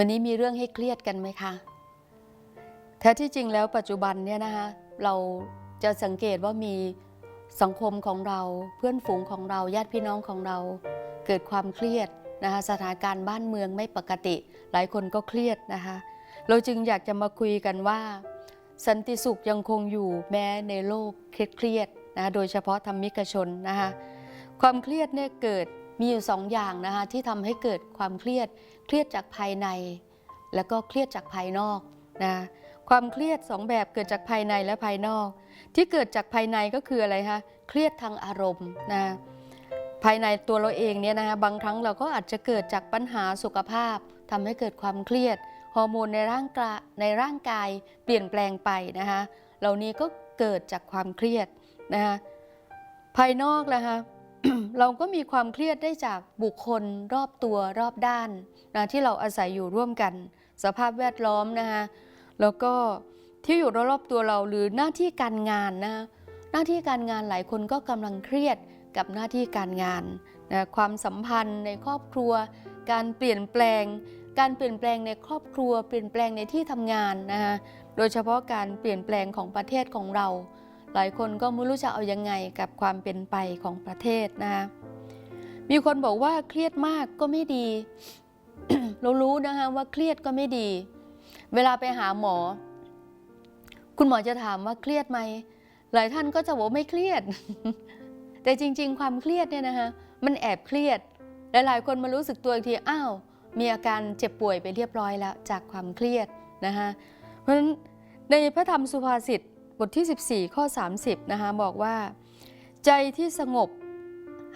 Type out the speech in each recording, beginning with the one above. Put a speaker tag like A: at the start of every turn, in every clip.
A: วันนี้มีเรื่องให้เครียดกันไหมคะแท้ที่จริงแล้วปัจจุบันเนี่ยนะคะเราจะสังเกตว่ามีสังคมของเราเพื่อนฝูงของเราญาติพี่น้องของเรา เกิดความเครียดนะคะสถานการณ์บ้านเมืองไม่ปกติ หลายคนก็เครียดนะคะ เราจึงอยากจะมาคุยกันว่า สันติสุขยังคงอยู่แม้ในโลกเครียดๆนะโดยเฉพาะธรรมิกชนนะคะความเครียดเนี่ยเกิด มีอยู่สองอย่างนะคะที่ทำให้เกิดความเครียด เครียดจากภายใน แล้วก็เครียดจากภายนอกนะความเครียดสองแบบเกิดจากภายในและภายนอก ที่เกิดจากภายในก็คืออะไรคะเครียดทางอารมณ์นะภายในตัวเราเองเนี่ยนะคะบางครั้งเราก็อาจจะเกิดจากปัญหาสุขภาพทำให้เกิดความเครียด ฮอร์โมนในร่างกายในร่างกายเปลี่ยนแปลงไปนะคะเหล่านี้ก็เกิดจากความเครียดนะคะภายนอกนะคะ เราก็มีความเครียดได้จากบุคคลรอบตัวรอบด้านนะที่เราอาศัยอยู่ร่วมกัน สภาพแวดล้อมนะคะแล้วก็ที่อยู่รอบๆตัวเราหรือหน้าที่การงานนะคะหน้าที่การงานหลายคนก็กำลังเครียดกับหน้าที่การงานนะความสัมพันธ์ในครอบครัว การเปลี่ยนแปลง การเปลี่ยนแปลงในครอบครัว เปลี่ยนแปลงในที่ทำงานนะคะโดยเฉพาะการเปลี่ยนแปลงของประเทศของเรา หลายคนก็ไม่รู้จะเอายังไงกับความเป็นไปของประเทศนะคะมีคนบอกว่าเครียดมากก็ไม่ดี เรารู้นะคะว่าเครียดก็ไม่ดี เวลาไปหาหมอ คุณหมอจะถามว่าเครียดไหมหลายท่านก็จะบอกไม่เครียด แต่จริง ๆ ความเครียดเนี่ยนะคะมันแอบเครียดหลายๆคนมารู้สึกตัวอีกทีอ้าวมีอาการเจ็บป่วยไปเรียบร้อยแล้วจากความเครียดนะคะเพราะฉะนั้นในพระธรรมสุภาษิต บทที่ 14 ข้อ 30 นะคะบอกว่า ใจที่สงบ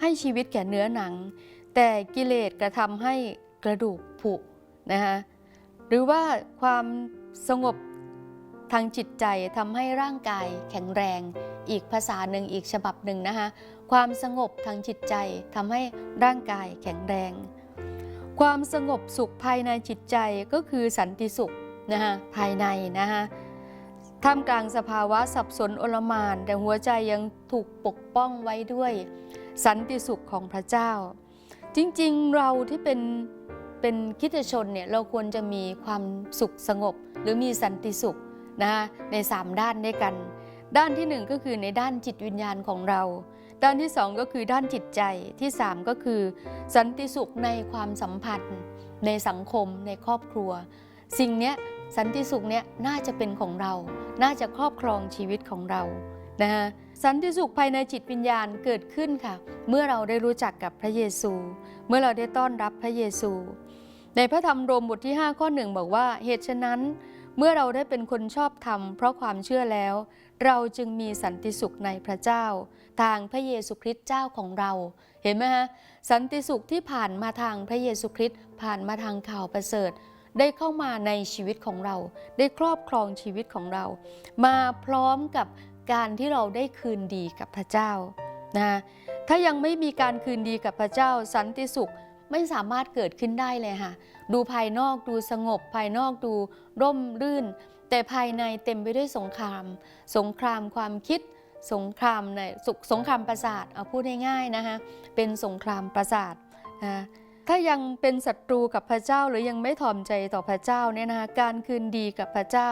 A: ให้ชีวิตแก่เนื้อหนัง แต่กิเลสกระทำให้กระดูกผุนะคะหรือว่าความสงบทางจิตใจทำให้ร่างกายแข็งแรง อีกภาษาหนึ่งอีกฉบับหนึ่งนะคะความสงบทางจิตใจทำให้ร่างกายแข็งแรง ความสงบสุขภายในจิตใจก็คือสันติสุขนะคะภายในนะคะ ท่ามกลางสภาวะสับสนโอลมาน แต่หัวใจยังถูกปกป้องไว้ด้วย สันติสุขของพระเจ้า จริงๆเราที่เป็นเป็นคริสตชนเนี่ยเราควรจะมีความสุขสงบ หรือมีสันติสุขนะคะใน 3 ด้านด้วยกัน ด้านที่ 1 ก็คือในด้านจิตวิญญาณของเรา ด้านที่ 2 ก็คือด้านจิตใจที่ 3 ก็คือ สันติสุขในความสัมพันธ์ ในสังคมในครอบครัว สิ่งเนี้ย สันติสุขเนี้ยน่าจะเป็นของเรา น่าจะครอบครองชีวิตของเรานะคะสันติสุขภายในจิตวิญญาณเกิดขึ้นค่ะ เมื่อเราได้รู้จักกับพระเยซู เมื่อเราได้ต้อนรับพระเยซู ในพระธรรมโรมบทที่ 5 ข้อหนึ่งบอกว่าเหตุฉะนั้น เมื่อเราได้เป็นคนชอบธรรมเพราะความเชื่อแล้ว เราจึงมีสันติสุขในพระเจ้า ทางพระเยซูคริสต์เจ้าของเรา เห็นไหมฮะสันติสุขที่ผ่านมาทางพระเยซูคริสต์ผ่านมาทางข่าวประเสริฐ ได้เข้ามาในชีวิตของเรา ได้ครอบครองชีวิตของเรา มาพร้อมกับการที่เราได้คืนดีกับพระเจ้านะถ้ายังไม่มีการคืนดีกับพระเจ้าสันติสุขไม่สามารถเกิดขึ้นได้เลยค่ะ ดูภายนอกดูสงบ ภายนอกดูร่มรื่น แต่ภายในเต็มไปด้วยสงคราม สงครามความคิด สงครามในสสงครามประสาทเอาพูดง่ายๆนะคะเป็นสงครามประสาทนะ ถ้ายังเป็นศัตรูกับพระเจ้าหรือยังไม่ถ่อมใจต่อพระเจ้าเนี่ยนะคะการคืนดีกับพระเจ้า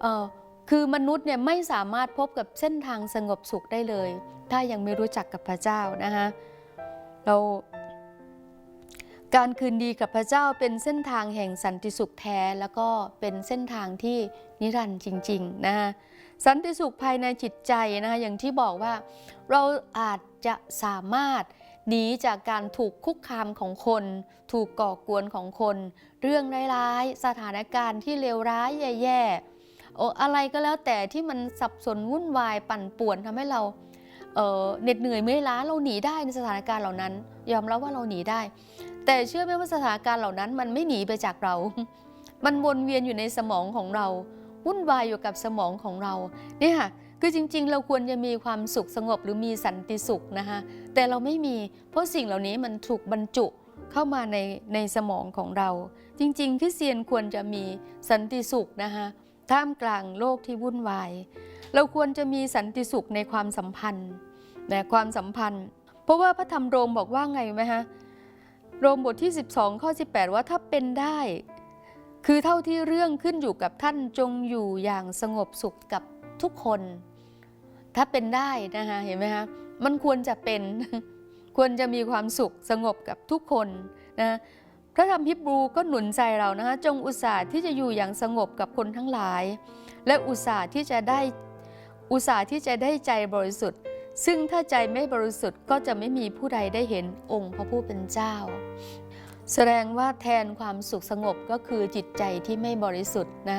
A: เอ่อคือมนุษย์เนี่ยไม่สามารถพบกับเส้นทางสงบสุขได้เลย ถ้ายังไม่รู้จักกับพระเจ้านะคะเราการคืนดีกับพระเจ้าเป็นเส้นทางแห่งสันติสุขแท้ แล้วก็เป็นเส้นทางที่นิรันดร์จริงๆนะคะสันติสุขภายในจิตใจนะคะอย่างที่บอกว่าเราอาจจะสามารถ หนีจากการถูกคุกคามของคน ถูกก่อกวนของคน เรื่องร้ายๆ สถานการณ์ที่เลวร้ายแย่ๆโอ้อะไรก็แล้วแต่ที่มันสับสนวุ่นวายปั่นป่วนทำให้เราเอ่อเหน็ดเหนื่อยเมื่อยล้าเราหนีได้ในสถานการณ์เหล่านั้น ยอมรับว่าเราหนีได้ แต่เชื่อไหมว่าสถานการณ์เหล่านั้น มันไม่หนีไปจากเรา มันวนเวียนอยู่ในสมองของเรา วุ่นวายอยู่กับสมองของเราเนี่ยค่ะ คือจริงๆ เราควรจะมีความสุขสงบหรือมีสันติสุขนะคะแต่เราไม่มีเพราะสิ่งเหล่านี้มันถูกบรรจุเข้ามาในในสมองของเรา จริงๆคริสเตียนควรจะมีสันติสุขนะคะท่ามกลางโลกที่วุ่นวาย เราควรจะมีสันติสุขในความสัมพันธ์นะความสัมพันธ์ เพราะว่าพระธรรมโรมบอกว่าไงไหมฮะโรมบทที่ 12 ข้อ 18 ว่าถ้าเป็นได้ คือเท่าที่เรื่องขึ้นอยู่กับท่านจงอยู่อย่างสงบสุขกับทุกคน ถ้าเป็นได้นะคะเห็นไหมคะมันควรจะเป็นควรจะมีความสุขสงบกับทุกคนนะพระธรรมฮิบรูก็หนุนใจเรานะคะจงอุตส่าห์ที่จะอยู่อย่างสงบกับคนทั้งหลาย และอุตส่าห์ที่จะได้อุตส่าห์ที่จะได้ใจบริสุทธิ์ ซึ่งถ้าใจไม่บริสุทธิ์ก็จะไม่มีผู้ใดได้เห็นองค์พระผู้เป็นเจ้า แสดงว่าแทนความสุขสงบก็คือจิตใจที่ไม่บริสุทธิ์นะ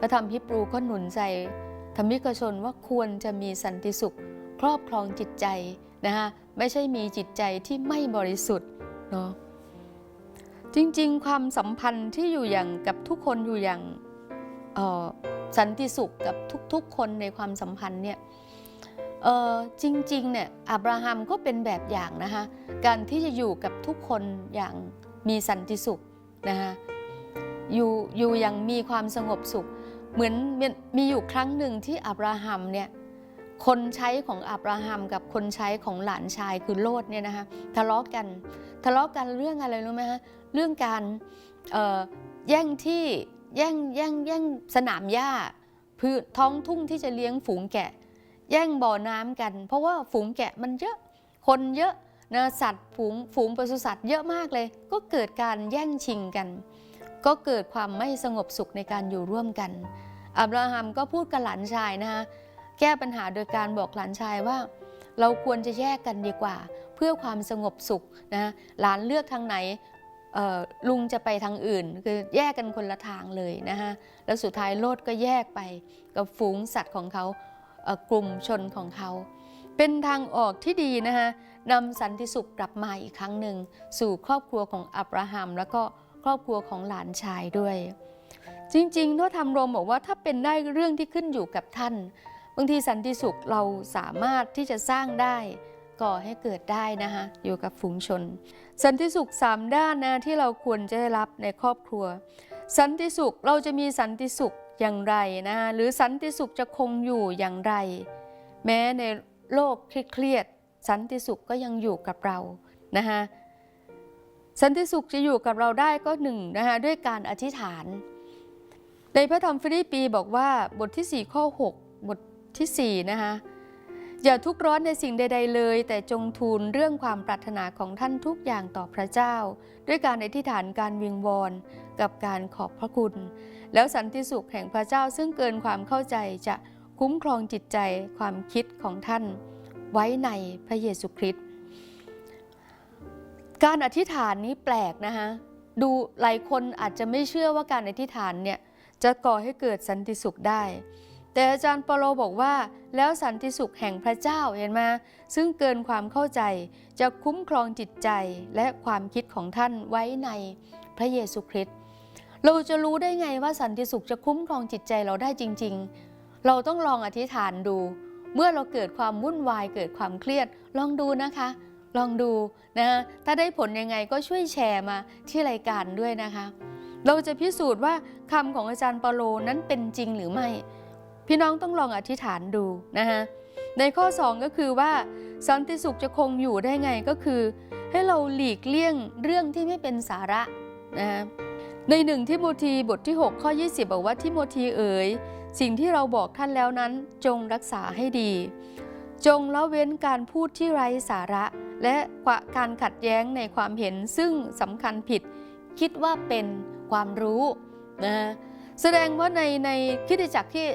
A: พระธรรมฮิบรูก็หนุนใจ ธรรมิกชนว่าควรจะมีสันติสุข ครอบครองจิตใจนะคะไม่ใช่มีจิตใจที่ไม่บริสุทธิ์เนาะจริงๆ ความสัมพันธ์ที่อยู่อย่างกับทุกคนอยู่อย่างออสันติสุขกับทุกๆ คนในความสัมพันธ์เนี่ยออจริงๆเนี่ยอับราฮัมก็เป็นแบบอย่างนะคะการที่จะอยู่กับทุกคนอย่างมีสันติสุขนะคะอยู่อยู่อย่างมีความสงบสุข เหมือนมีอยู่ครั้งหนึ่งที่อับราฮัมเนี่ยคนใช้ของอับราฮัมกับคนใช้ของหลานชายคือโลดเนี่ยนะคะทะเลาะกัน ทะเลาะกันเรื่องอะไรรู้ไหมคะเรื่องการแย่งที่แย่งแย่งแย่งสนามหญ้าพื้นท้องทุ่งที่จะเลี้ยงฝูงแกะ แย่งบ่อน้ำกัน เพราะว่าฝูงแกะมันเยอะคนเยอะนะสัตว์ฝูงฝูงปศุสัตว์เยอะมากเลย ก็เกิดการแย่งชิงกัน ก็เกิดความไม่สงบสุขในการอยู่ร่วมกัน อับราฮัมก็พูดกับหลานชายนะคะแก้ปัญหาโดยการบอกหลานชายว่า เราควรจะแยกกันดีกว่า เพื่อความสงบสุขนะหลานเลือกทางไหนลุงจะไปทางอื่น คือแยกกันคนละทางเลยนะคะแล้วสุดท้ายโลดก็แยกไปกับฝูงสัตว์ของเขากลุ่มชนของเขา เป็นทางออกที่ดีนะคะนำสันติสุขกลับมาอีกครั้งหนึ่งสู่ครอบครัวของอับราฮัม แล้วก็ครอบครัวของหลานชายด้วย จริงๆ ถ้าทำรมบอกว่าถ้าเป็นได้เรื่องที่ขึ้นอยู่กับท่าน บางทีสันติสุขเราสามารถที่จะสร้างได้ก่อให้เกิดได้นะคะอยู่กับฝูงชน สันติสุขสามด้านนะที่เราควรจะได้รับในครอบครัว สันติสุขเราจะมีสันติสุขอย่างไรนะหรือสันติสุขจะคงอยู่อย่างไร แม้ในโลกเครียดสันติสุขก็ยังอยู่กับเรานะคะสันติสุขจะอยู่กับเราได้ก็หนึ่งนะคะด้วยการอธิษฐาน ในพระธรรมฟิลิปปีบอกว่าบทที่ 4 ข้อ 6 บทที่ 4 นะคะอย่าทุกข์ร้อนในสิ่งใด ๆ เลย แต่จงทูลเรื่องความปรารถนาของท่านทุกอย่างต่อพระเจ้า ด้วยการอธิษฐานการวิงวอนกับการขอบพระคุณ แล้วสันติสุขแห่งพระเจ้าซึ่งเกินความเข้าใจจะคุ้มครองจิตใจความคิดของท่าน ไว้ในพระเยซูคริสต์การอธิษฐานนี้แปลกนะคะดูหลายคนอาจจะไม่เชื่อว่าการอธิษฐานเนี่ย จะก่อให้เกิดสันติสุขได้ แต่อาจารย์เปโลบอกว่า แล้วสันติสุขแห่งพระเจ้าเห็นไหมซึ่งเกินความเข้าใจจะคุ้มครองจิตใจและความคิดของท่านไว้ในพระเยซูคริสต์เราจะรู้ได้ไงว่าสันติสุขจะคุ้มครองจิตใจเราได้จริง ๆ เราต้องลองอธิษฐานดู เมื่อเราเกิดความวุ่นวายเกิดความเครียดลองดูนะคะลองดูนะถ้าได้ผลยังไงก็ช่วยแชร์มาที่รายการด้วยนะคะ เราจะพิสูจน์ว่าคำของอาจารย์เปาโลนั้นเป็นจริงหรือไม่ พี่น้องต้องลองอธิษฐานดูนะคะในข้อ 2 ก็คือว่าสันติสุขจะคงอยู่ได้ไงก็คือ ให้เราหลีกเลี่ยงเรื่องที่ไม่เป็นสาระนะคะในหนึ่งทิโมธีบทที่ 6 ข้อ 20 บอกว่าทิโมธีเอ๋ยสิ่งที่เราบอกท่านแล้วนั้นจงรักษาให้ดี จงละเว้นการพูดที่ไร้สาระ และการขัดแย้งในความเห็นซึ่งสำคัญผิด คิดว่าเป็น ความรู้นะแสดงว่าในในคิดจักรที่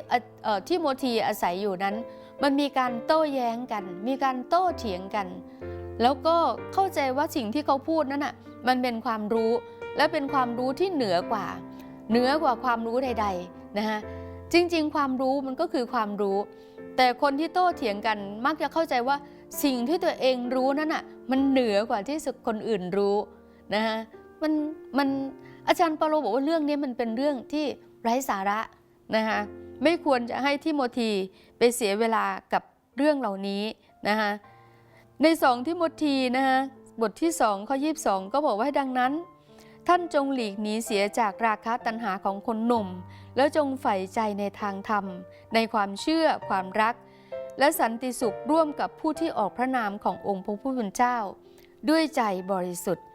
A: ที่โมทีอาศัยอยู่นั้น มันมีการโต้แย้งกัน มีการโต้เถียงกัน แล้วก็เข้าใจว่าสิ่งที่เขาพูดนั้นอะมันเป็นความรู้และเป็นความรู้ที่เหนือกว่า เหนือกว่าความรู้ใดๆนะฮะจริง ๆ ความรู้มันก็คือความรู้ แต่คนที่โต้เถียงกันมักจะเข้าใจว่าสิ่งที่ตัวเองรู้นั้นอะมันเหนือกว่าที่คนอื่นรู้นะฮะมันมัน อาจารย์เปาโลบอกว่าเรื่องนี้มันเป็นเรื่องที่ไร้สาระนะคะไม่ควรจะให้ทิโมธีไปเสียเวลากับเรื่องเหล่านี้นะคะในสองทิโมธีนะคะบทที่2ข้อ22ก็บอกว่าดังนั้น ท่านจงหลีกหนีเสียจากราคะตัณหาของคนหนุ่ม แล้วจงใฝ่ใจในทางธรรม ในความเชื่อความรัก และสันติสุขร่วมกับผู้ที่ออกพระนามขององค์พระผู้เป็นเจ้า ด้วยใจบริสุทธิ์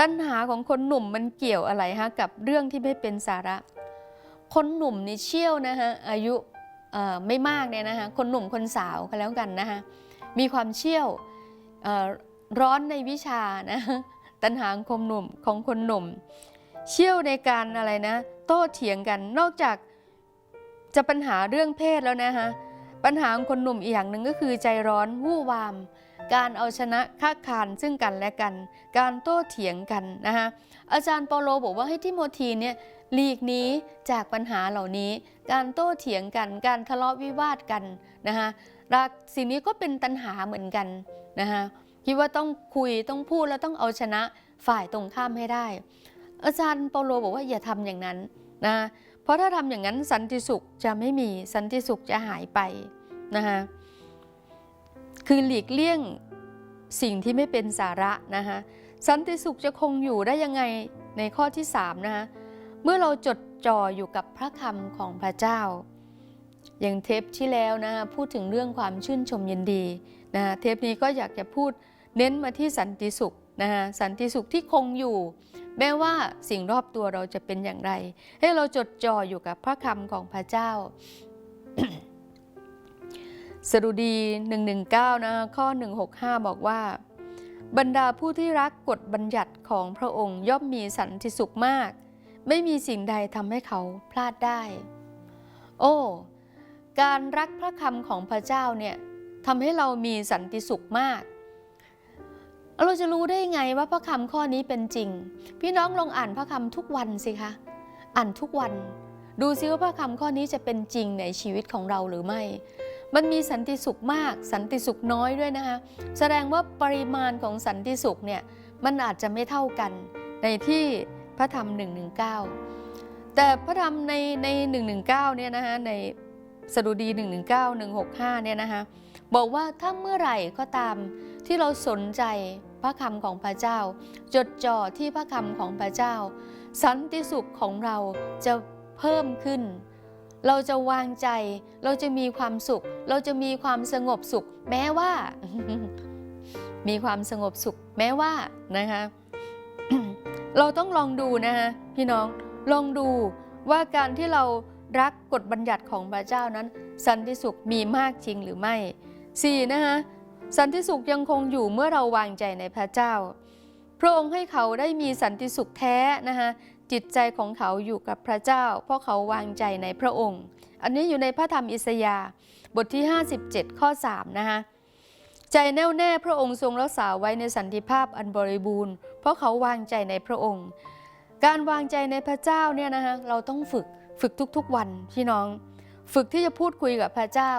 A: ตัณหาของคนหนุ่มมันเกี่ยวอะไรฮะกับเรื่องที่ไม่เป็นสาระ คนหนุ่มนี่เชี่ยวนะฮะอายุไม่มากเนี่ยนะคะคนหนุ่มคนสาวก็แล้วกันนะคะมีความเชี่ยวร้อนในวิชานะตัณหาของคนหนุ่มของคนหนุ่ม เชี่ยวในการอะไรนะ โต้เถียงกันนอกจากจะปัญหาเรื่องเพศแล้วนะคะปัญหาของคนหนุ่มอีกอย่างหนึ่งก็คือใจร้อนวู่วาม การเอาชนะค้าคานซึ่งกันและกัน การโต้เถียงกันนะคะอาจารย์เปโลบอกว่าให้ทิโมธีเนี่ยหลีกนี้จากปัญหาเหล่านี้ การโต้เถียงกัน การทะเลาะวิวาทกันนะคะรักสิ่งนี้ก็เป็นตัณหาเหมือนกันนะคะคิดว่าต้องคุยต้องพูดแล้วต้องเอาชนะฝ่ายตรงข้ามให้ได้ อาจารย์เปโลบอกว่าอย่าทำอย่างนั้นนะเพราะถ้าทำอย่างนั้นสันติสุขจะไม่มีสันติสุขจะหายไปนะคะ คือหลีกเลี่ยงสิ่งที่ไม่เป็นสาระนะคะสันติสุขจะคงอยู่ได้ยังไงในข้อที่3นะคะเมื่อเราจดจ่ออยู่กับพระคำของพระเจ้า อย่างเทปที่แล้วนะคะพูดถึงเรื่องความชื่นชมยินดีนะคะเทปนี้ก็อยากจะพูดเน้นมาที่สันติสุขนะคะสันติสุขที่คงอยู่ แม้ว่าสิ่งรอบตัวเราจะเป็นอย่างไร ให้เราจดจ่ออยู่กับพระคำของพระเจ้า สดุดี 119 นะข้อ 165 บอกว่า บรรดาผู้ที่รักกฎบัญญัติของพระองค์ย่อมมีสันติสุขมาก ไม่มีสิ่งใดทำให้เขาพลาดได้ โอ้ การรักพระคำของพระเจ้าเนี่ยทำให้เรามีสันติสุขมาก เราจะรู้ได้ไงว่าพระคำข้อนี้เป็นจริง พี่น้องลองอ่านพระคำทุกวันสิคะ อ่านทุกวัน ดูซิว่าพระคำข้อนี้จะเป็นจริงในชีวิตของเราหรือไม่ มันมีสันติสุขมาก สันติสุขน้อยด้วยนะคะ แสดงว่าปริมาณของสันติสุขเนี่ยมันอาจจะไม่เท่ากันในที่พระธรรม 119 แต่พระธรรมในใน 119 เนี่ยนะคะในสดุดี 119 165 เนี่ยนะคะบอกว่าถ้าเมื่อไหร่ก็ตามที่เราสนใจพระคำของพระเจ้า จดจ่อที่พระคำของพระเจ้า สันติสุขของเราจะเพิ่มขึ้น เราจะวางใจ เราจะมีความสุข เราจะมีความสงบสุข แม้ว่า มีความสงบสุข แม้ว่านะคะเราต้องลองดูนะคะพี่น้องลองดูว่าการที่เรารักกฎบัญญัติของพระเจ้านั้น สันติสุขมีมากจริงหรือไม่ 4. นะคะสันติสุขยังคงอยู่เมื่อเราวางใจในพระเจ้า พระองค์ให้เขาได้มีสันติสุขแท้นะคะ จิตใจของเขาอยู่กับพระเจ้า เพราะเขาวางใจในพระองค์ อันนี้อยู่ในพระธรรมอิสยาห์บทที่ 57 ข้อ 3 นะคะใจแน่วแน่พระองค์ทรงรักษาไว้ในสันติภาพอันบริบูรณ์ เพราะเขาวางใจในพระองค์ การวางใจในพระเจ้าเนี่ยนะคะเราต้องฝึกฝึกทุกๆวันพี่น้อง ฝึกที่จะพูดคุยกับพระเจ้า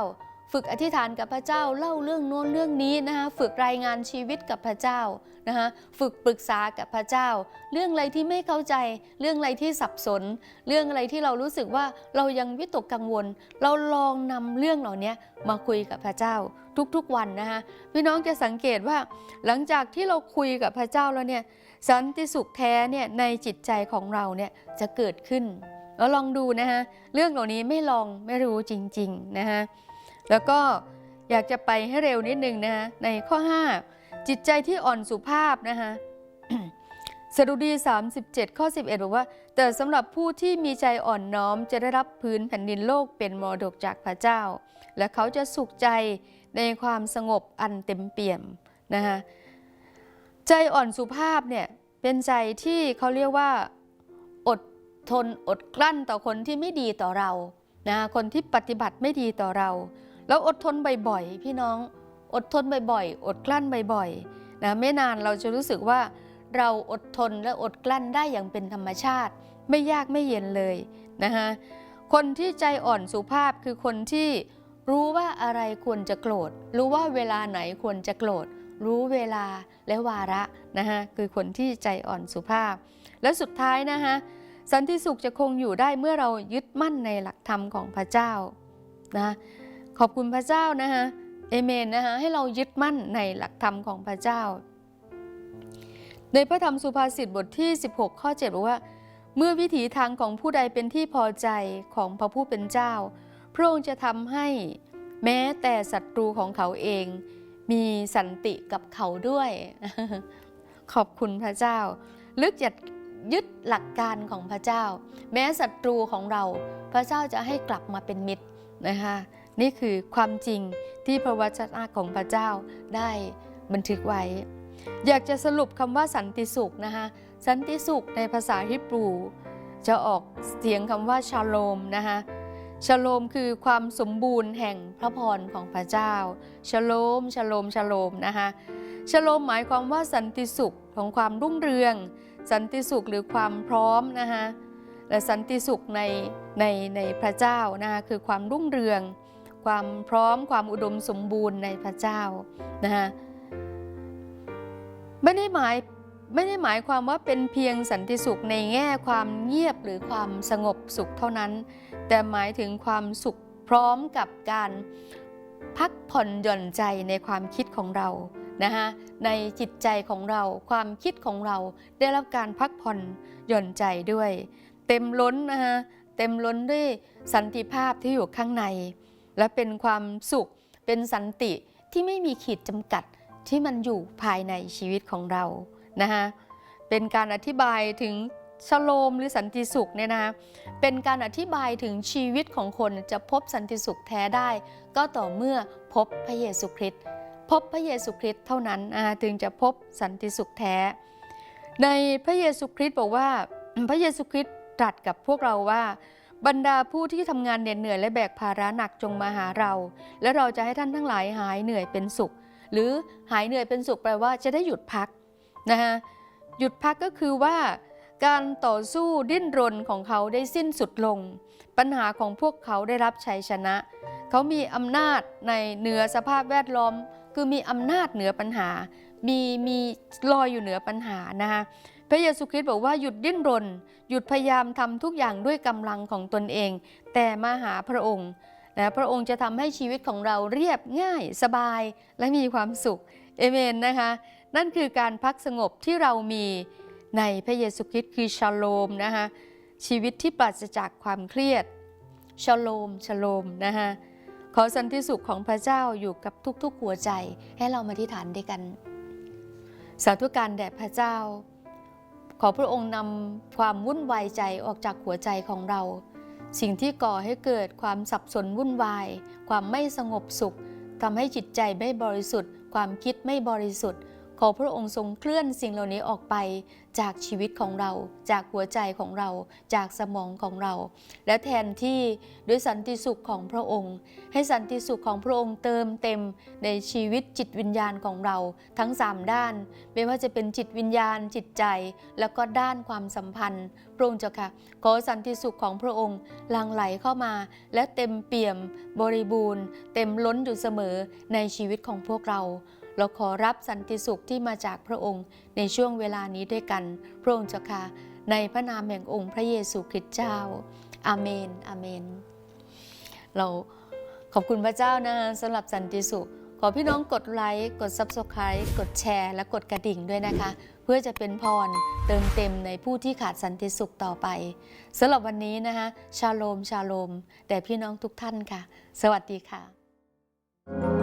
A: ฝึกอธิษฐานกับพระเจ้าเล่าเรื่องโน้นเรื่องนี้นะคะฝึกรายงานชีวิตกับพระเจ้านะคะฝึกปรึกษากับพระเจ้า เรื่องอะไรที่ไม่เข้าใจ เรื่องอะไรที่สับสน เรื่องอะไรที่เรารู้สึกว่าเรายังวิตกกังวล เราลองนำเรื่องเหล่านี้มาคุยกับพระเจ้าทุกๆวันนะคะพี่น้องจะสังเกตว่า หลังจากที่เราคุยกับพระเจ้าแล้วเนี่ยสันติสุขแท้เนี่ยในจิตใจของเราเนี่ยจะเกิดขึ้นเราลองดูนะคะเรื่องเหล่านี้ไม่ลองไม่รู้จริงๆนะคะ แล้วก็อยากจะไปให้เร็วนิดนึงนะคะในข้อ 5 จิตใจที่อ่อนสุภาพนะคะสดุดี 37 ข้อ 11 บอกว่า แต่สำหรับผู้ที่มีใจอ่อนน้อมจะได้รับพื้นแผ่นดินโลกเป็นมรดกจากพระเจ้า และเขาจะสุขใจในความสงบอันเต็มเปี่ยมนะคะใจอ่อนสุภาพเนี่ยเป็นใจที่เขาเรียกว่าอดทนอดกลั้นต่อคนที่ไม่ดีต่อเรานะคนที่ปฏิบัติไม่ดีต่อเรา แล้วอดทนบ่อยๆ พี่น้องอดทนบ่อยๆ อดกลั้นบ่อยๆนะไม่นานเราจะรู้สึกว่าเราอดทนและอดกลั้นได้อย่างเป็นธรรมชาติ ไม่ยากไม่เย็นเลยนะคะคนที่ใจอ่อนสุภาพคือคนที่รู้ว่าอะไรควรจะโกรธ รู้ว่าเวลาไหนควรจะโกรธ รู้เวลาและวาระนะคะคือคนที่ใจอ่อนสุภาพ และสุดท้ายนะคะสันติสุขจะคงอยู่ได้เมื่อเรายึดมั่นในหลักธรรมของพระเจ้านะ ขอบคุณพระเจ้านะคะเอเมนนะคะให้เรายึดมั่นในหลักธรรมของพระเจ้า ในพระธรรมสุภาษิตบทที่ 16 ข้อ7บอกว่า เมื่อวิถีทางของผู้ใดเป็นที่พอใจของพระผู้เป็นเจ้า พระองค์จะทำให้แม้แต่ศัตรูของเขาเอง มีสันติกับเขาด้วย ขอบคุณพระเจ้า ลึกจะยึดหลักการของพระเจ้า แม้ศัตรูของเรา พระเจ้าจะให้กลับมาเป็นมิตรนะคะ นี่คือความจริงที่พระวจนะของพระเจ้าได้บันทึกไว้ อยากจะสรุปคำว่าสันติสุขนะคะสันติสุขในภาษาฮิบรู จะออกเสียงคำว่าชาโลมนะคะชโลมคือความสมบูรณ์แห่งพระพรของพระเจ้าชโลมชโลมชโลมนะคะชโลมหมายความว่าสันติสุขของความรุ่งเรือง สันติสุขหรือความพร้อมนะคะและสันติสุขในในในพระเจ้านะคะคือความรุ่งเรือง ความพร้อมความอุดมสมบูรณ์ในพระเจ้านะคะไม่ได้หมายไม่ได้หมายความว่าเป็นเพียงสันติสุขในแง่ความเงียบหรือความสงบสุขเท่านั้น แต่หมายถึงความสุขพร้อมกับการพักผ่อนหย่อนใจในความคิดของเรานะคะในจิตใจของเราความคิดของเราได้รับการพักผ่อนหย่อนใจด้วย เต็มล้นนะคะเต็มล้นด้วยสันติภาพที่อยู่ข้างใน และเป็นความสุข เป็นสันติที่ไม่มีขีดจำกัดที่มันอยู่ภายในชีวิตของเรานะคะเป็นการอธิบายถึงชโลมหรือสันติสุขเนี่ยนะคะเป็นการอธิบายถึงชีวิตของคนจะพบสันติสุขแท้ได้ ก็ต่อเมื่อพบพระเยซูคริสต์พบพระเยซูคริสต์เท่านั้นถึงจะพบสันติสุขแท้ ในพระเยซูคริสต์บอกว่าพระเยซูคริสต์ตรัสกับพวกเราว่า บรรดาผู้ที่ทำงานเหน็ดเหนื่อยและแบกภาระหนักจงมาหาเรา และเราจะให้ท่านทั้งหลายหายเหนื่อยเป็นสุข หรือหายเหนื่อยเป็นสุขแปลว่าจะได้หยุดพักนะคะหยุดพักก็คือว่า การต่อสู้ดิ้นรนของเขาได้สิ้นสุดลง ปัญหาของพวกเขาได้รับชัยชนะ เขามีอำนาจในเหนือสภาพแวดล้อม คือมีอำนาจเหนือปัญหา มีมีลอยอยู่เหนือปัญหานะคะ พระเยซูคริสต์บอกว่าหยุดดิ้นรน หยุดพยายามทำทุกอย่างด้วยกำลังของตนเอง แต่มาหาพระองค์และพระองค์จะทำให้ชีวิตของเราเรียบง่ายสบายและมีความสุขเอเมนนะคะ นั่นคือการพักสงบที่เรามีในพระเยซูคริสต์คือชาโลมนะคะชีวิตที่ปราศจากความเครียดชโลมชโลมนะคะขอสันติสุขของพระเจ้าอยู่กับทุกๆหัวใจ ให้เรามาที่ฐานด้วยกัน สาธุการแด่พระเจ้า ขอพระองค์นำความวุ่นวายใจออกจากหัวใจของเรา สิ่งที่ก่อให้เกิดความสับสนวุ่นวาย ความไม่สงบสุขทำให้จิตใจไม่บริสุทธิ์ ความคิดไม่บริสุทธิ์ ขอพระองค์ทรงเคลื่อนสิ่งเหล่านี้ออกไปจากชีวิตของเรา จากหัวใจของเรา จากสมองของเรา และแทนที่ด้วยสันติสุขของพระองค์ ให้สันติสุขของพระองค์เติมเต็มในชีวิตจิตวิญญาณของเรา ทั้ง 3 ด้าน ไม่ว่าจะเป็นจิตวิญญาณจิตใจ แล้วก็ด้านความสัมพันธ์พระองค์เจ้าค่ะ ขอสันติสุขของพระองค์หลั่งไหลเข้ามา และเต็มเปี่ยมบริบูรณ์ เต็มล้นอยู่เสมอในชีวิตของพวกเรา เราขอรับสันติสุขที่มาจากพระองค์ในช่วงเวลานี้ด้วยกัน พระองค์เจ้าค่ะ ในพระนามแห่งองค์พระเยซูคริสต์เจ้า อาเมน อาเมน เราขอบคุณพระเจ้านะสำหรับสันติสุข ขอพี่น้องกดไลค์ กด Subscribe กดแชร์ และกดกระดิ่งด้วยนะคะ เพื่อจะเป็นพรเติมเต็มในผู้ที่ขาดสันติสุขต่อไปสำหรับวันนี้นะคะ ชาโลม ชาโลม แต่พี่น้องทุกท่านค่ะ สวัสดีค่ะ